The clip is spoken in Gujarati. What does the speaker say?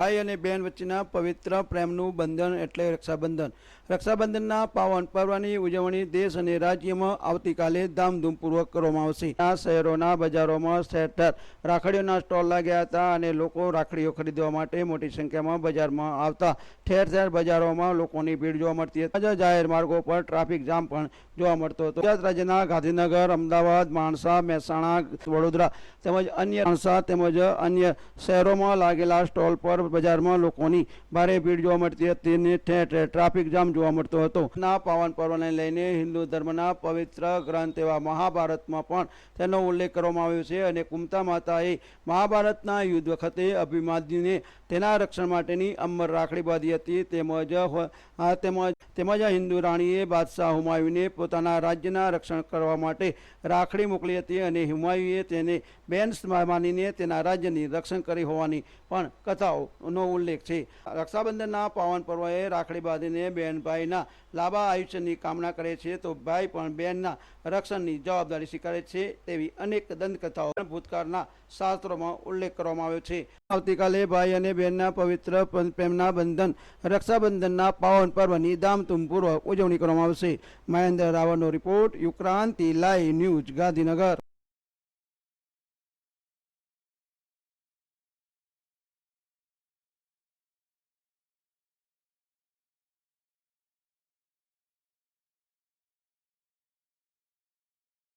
ભાઈ અને બહેન વચ્ચેના પવિત્ર પ્રેમનું બંધન એટલે રક્ષાબંધન. રક્ષાબંધનના પાવન પર્વની ઉજવણી દેશ અને રાજ્યમાં આવતીકાલે ધામધૂમપૂર્વક કરવામાં આવશે. આ શહેરોના બજારોમાં ઠેર રાખડીઓના સ્ટોલ લાગ્યા હતા અને લોકો રાખડીઓ ખરીદવા માટે મોટી સંખ્યામાં બજારમાં આવતા. ઠેર ઠેર બજારોમાં લોકોની ભીડ જોવા મળતી હતી. જાહેર માર્ગો પર ટ્રાફિક જામ પણ જોવા મળતો હતો. ગુજરાત રાજ્યના ગાંધીનગર, અમદાવાદ, માણસા, મહેસાણા, વડોદરા તેમજ અન્ય માણસા તેમજ અન્ય શહેરોમાં લાગેલા સ્ટોલ પર બજારમાં લોકોની ભારે ભીડ જોવા મળતી હતી અને ઠેર ઠેર ટ્રાફિક જામ જોવા મળતો હતો. ના, પાવન પર્વને લઈને હિન્દુ ધર્મના પવિત્ર ગ્રંથ એવા મહાભારતમાં પણ તેનો ઉલ્લેખ કરવામાં આવ્યો છે અને કુમતા માતાએ મહાભારતના યુદ્ધ વખતે અભિમાન્યુને તેના રક્ષણ માટેની અમર રાખડી બાંધી હતી. તેમજ તેમજ તેમજ હિન્દુ રાણીએ બાદશાહ હુમાયુને પોતાના રાજ્યના રક્ષણ કરવા માટે રાખડી મોકલી હતી અને હુમાયુએ તેને બેન માનીને તેના રાજ્યની રક્ષણ કરી હોવાની પણ કથાઓનો ઉલ્લેખ છે. રક્ષાબંધનના પાવન પર્વએ રાખડી બાંધીને બહેનભાઈના લાંબા આયુષ્યની કામના કરે છે તો ભાઈ પણ બહેનના રક્ષણની જવાબદારી સ્વીકારે છે તેવી અનેક દંતકથાઓ ભૂતકાળના શાસ્ત્રોમાં ઉલ્લેખ કરવામાં આવ્યો છે. આવતીકાલે ભાઈ અને બહેનના પવિત્ર પ્રેમના બંધન, રક્ષાબંધનના પાવન પર્વની ધામધૂમપૂર્વક ઉજવણી કરવામાં આવશે. મહેન્દ્ર રાવળનો રિપોર્ટ, યુક્રાંતિ, લાઈવ ન્યૂઝ, ગાંધીનગર.